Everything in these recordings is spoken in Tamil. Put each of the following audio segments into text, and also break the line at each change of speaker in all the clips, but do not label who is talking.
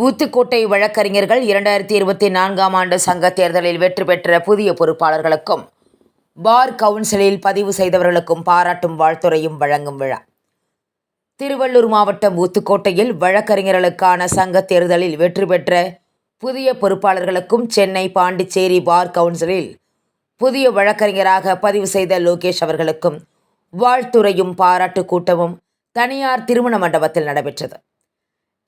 ஊத்துக்கோட்டை வழக்கறிஞர்கள் இரண்டாயிரத்தி இருபத்தி நான்காம் ஆண்டு சங்க தேர்தலில் வெற்றி பெற்ற புதிய பொறுப்பாளர்களுக்கும் பார் கவுன்சிலில் பதிவு செய்தவர்களுக்கும் பாராட்டும் வாழ்த்துரையும் வழங்கும் விழா. திருவள்ளூர் மாவட்டம் ஊத்துக்கோட்டையில் வழக்கறிஞர்களுக்கான சங்க தேர்தலில் வெற்றி பெற்ற புதிய பொறுப்பாளர்களுக்கும் சென்னை பாண்டிச்சேரி பார் கவுன்சிலில் புதிய வழக்கறிஞராக பதிவு செய்த லோகேஷ் அவர்களுக்கும் வாழ்த்துறையும் பாராட்டு கூட்டமும் தனியார் திருமண மண்டபத்தில் நடைபெற்றது.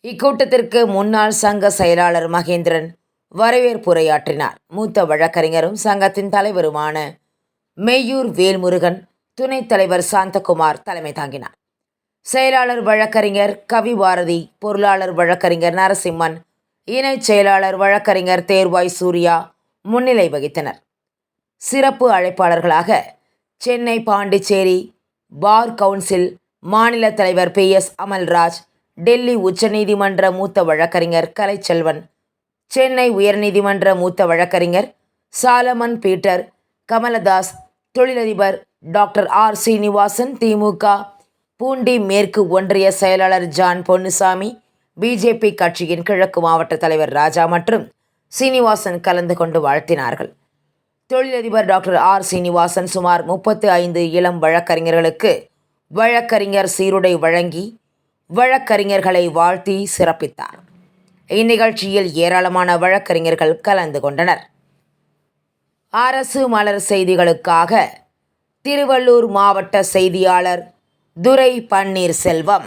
இக்கூட்டத்திற்கு முன்னாள் சங்க செயலாளர் மகேந்திரன் வரவேற்புரையாற்றினார். மூத்த வழக்கறிஞரும் சங்கத்தின் தலைவருமான மெய்யூர் வேல்முருகன் துணைத் தலைவர் சாந்தகுமார் தலைமை தாங்கினார். செயலாளர் வழக்கறிஞர் கவிபாரதி பொருளாளர் வழக்கறிஞர் நரசிம்மன் இணைச் செயலாளர் வழக்கறிஞர் தேர்வாய் சூர்யா முன்னிலை வகித்தனர். சிறப்பு அழைப்பாளர்களாக சென்னை பாண்டிச்சேரி பார் கவுன்சில் மாநில தலைவர் பி எஸ் அமல்ராஜ் டெல்லி உச்சநீதிமன்ற மூத்த வழக்கறிஞர் கலைச்செல்வன் சென்னை உயர்நீதிமன்ற மூத்த வழக்கறிஞர் சாலமன் பீட்டர் கமலதாஸ் தொழிலதிபர் டாக்டர் ஆர் சீனிவாசன் திமுக பூண்டி மேற்கு ஒன்றிய செயலாளர் ஜான் பொன்னுசாமி பிஜேபி கட்சியின் கிழக்கு மாவட்ட தலைவர் ராஜா மற்றும் சீனிவாசன் கலந்து கொண்டு வாழ்த்தினார்கள். தொழிலதிபர் டாக்டர் ஆர் சீனிவாசன் சுமார் முப்பத்து ஐந்து இளம் வழக்கறிஞர்களுக்கு வழக்கறிஞர் சீருடை வழங்கி வழக்கறிஞர்களை வாழ்த்தி சிறப்பித்தார். இந்நிகழ்ச்சியில் ஏராளமான வழக்கறிஞர்கள் கலந்து கொண்டனர். அரசு மலர் செய்திகளுக்காக திருவள்ளூர் மாவட்ட செய்தியாளர் துரை பன்னீர்செல்வம்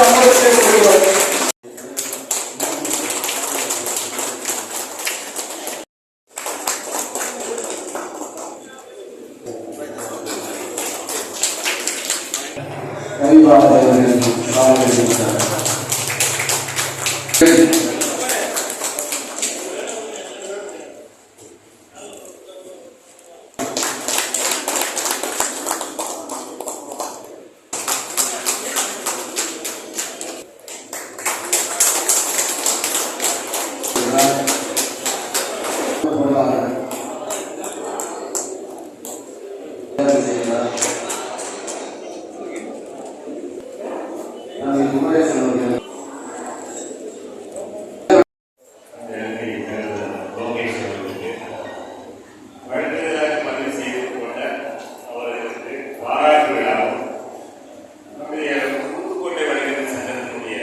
லோகேஷ் அவரது சாதனை எடுத்து வழங்க செல்வார் சாதனை எடுத்து வழங்க செல்வார் சாதனை அறிவித்து மரியாதை செலுத்துவார் அனைவரும் தங்கள் தலைமை கருத்து உத்தரப்படுத்த
லோகேஷ் அவர்களுக்கு வழக்கறிஞராக பதிவு செய்து கொண்ட அவர்களுக்கு பாராட்டு விழாவும் நம்முடைய புதுக்கோட்டை வழக்கறிஞர் சங்கத்தினுடைய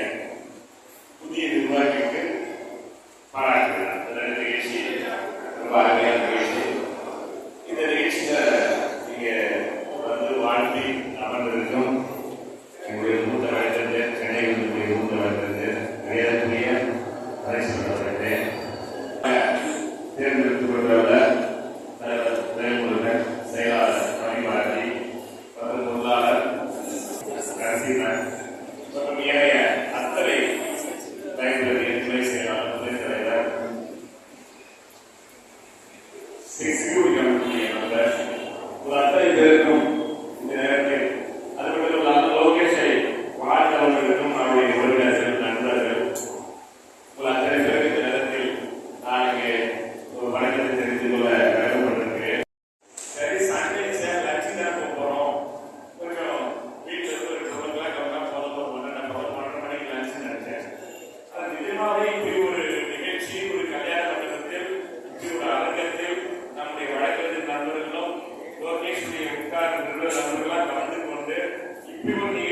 புதிய நிர்வாகிக்கு பாராட்டு விழா இந்த நிகழ்ச்சி ரொம்ப அருமையான நிகழ்ச்சி இந்த நிகழ்ச்சியில நீங்க வந்து வாழ்த்தி அமர்ந்திருக்கும் எங்களுடைய மூத்த வழக்கறிஞர் சென்னை வந்து மூத்த வழக்கறிஞர் மரியாதைக்குரிய நரேஸ்வரன் அவர்களே தேர்ந்தெடுத்துக் கொண்டுள்ள இப்படி ஒரு நிகழ்ச்சி ஒரு கல்யாண மண்டபத்தில் இப்படி ஒரு அரங்கத்தில் நம்முடைய வழக்கறிஞர் நண்பர்களும் லோகேஷுடைய உட்கார் கலந்து கொண்டு இப்படி ஒரு